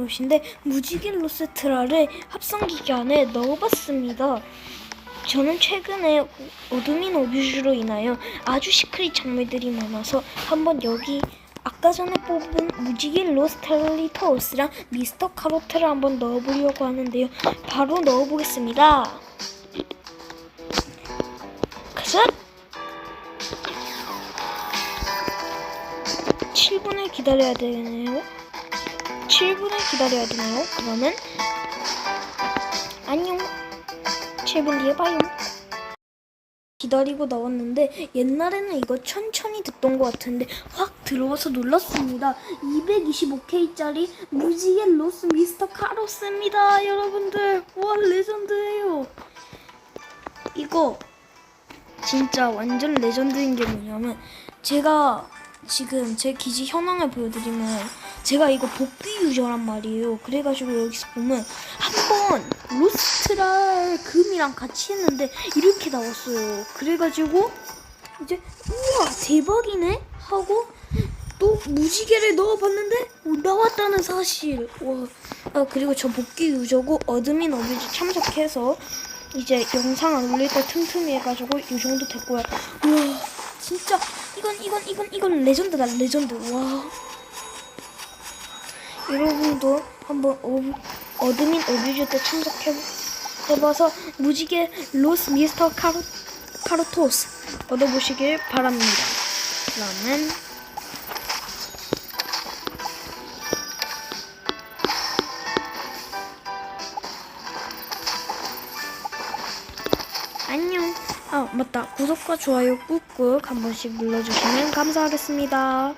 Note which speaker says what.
Speaker 1: 옷인데 무지개 로스트라를 합성기계 안에 넣어봤습니다. 저는 최근에 어드민 어뷰즈로 인하여 아주 시크릿 장면들이 많아서 한번 여기 아까 전에 뽑은 무지개 로스트리토스랑 미스터 카로트를 한번 넣어보려고 하는데요. 바로 넣어보겠습니다. 가자! 7분을 기다려야 되네요. 7분을 기다려야 되나요? 그러면 안녕. 7분 뒤에 봐요. 기다리고 나왔는데 옛날에는 이거 천천히 듣던 것 같은데 확 들어와서 놀랐습니다. 225K짜리 무지개 로스 미스터 카로스입니다. 여러분들 와 레전드예요. 이거 진짜 완전 레전드인 게 뭐냐면 제가 지금 제 기지 현황을 보여드리면 제가 이거 복귀 유저란 말이에요. 그래가지고 여기서 보면 한 번 로스트랄 금이랑 같이 했는데 이렇게 나왔어요. 그래가지고 이제 우와 대박이네 하고 또 무지개를 넣어봤는데 오, 나왔다는 사실. 와. 아, 그리고 저 복귀 유저고 어드민 어뷰즈 참석해서 이제 영상 안 올릴 때 틈틈이 해가지고 이 정도 됐고요. 우와 진짜 이건 이건 이건 이건 레전드다 레전드 와. 여러분도 한번 어, 어드민 어뷰즈 때 참석해 해봐서 무지개 로스 미스터 카로 카로토스 얻어보시길 바랍니다. 그러면 안녕. 아 맞다. 구독과 좋아요 꾹꾹 한 번씩 눌러주시면 감사하겠습니다.